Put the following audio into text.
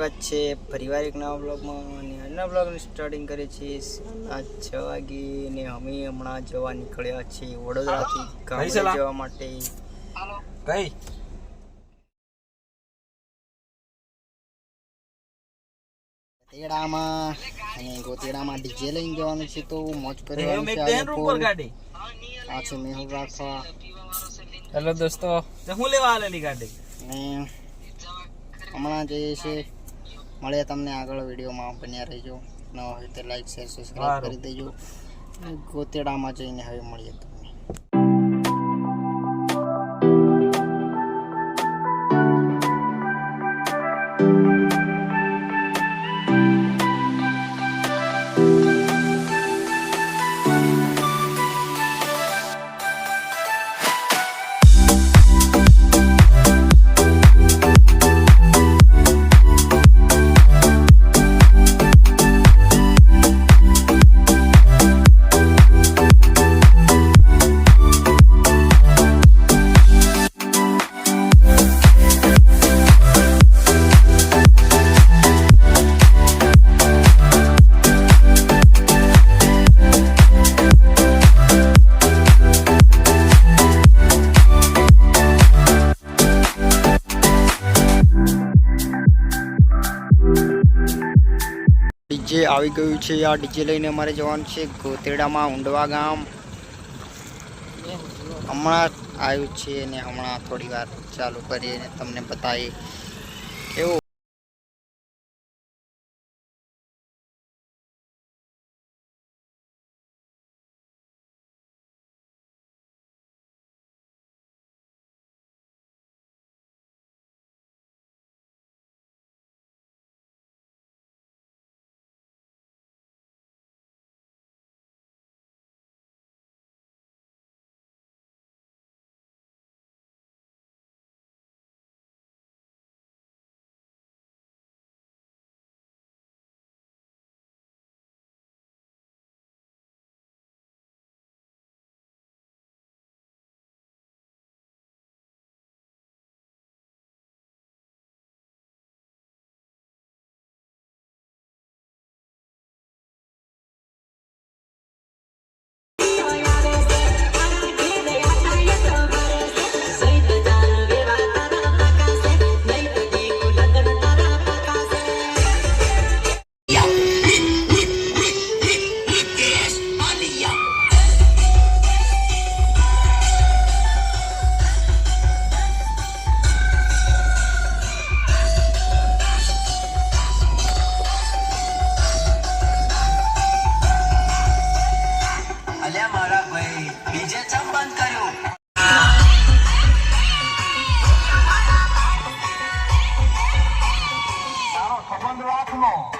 સ્વાગત છે ફરીવાર એક નવા બ્લોગમાં અને આજના બ્લોગની સ્ટાર્ટિંગ કરીએ છે આજ છ વાગે ને અમે હમણાં જવા નીકળ્યા છીએ વડોદરાથી ગામ જવા માટે. કઈ ગોતેડામાં અને ગોતેડામાં ડીજે લઈને જવાનું છે તો મોજ કરવાની એક છે આ છે મેહુલ રાખવા. હેલો દોસ્તો. હું લેવા આલેલી ગાડી? અને હમણાં જઈએ છીએ મળે તમને આગળ વિડીયોમાં. બન્યા રહેજો. ન હોય તો લાઈક શેર સબસ્ક્રાઈબ. કરી દેજો. ગોતેડામાં જઈને હવે મળીએ તમને. આવી ગયું છે. આ ડીજે લઈને અમારે જવાનું છે ગોતેડામાં ઊંડવા ગામ. હમણાં આવ્યું છે અને હમણાં થોડી વાર ચાલુ કરીએ તમને બતાવીએ. more.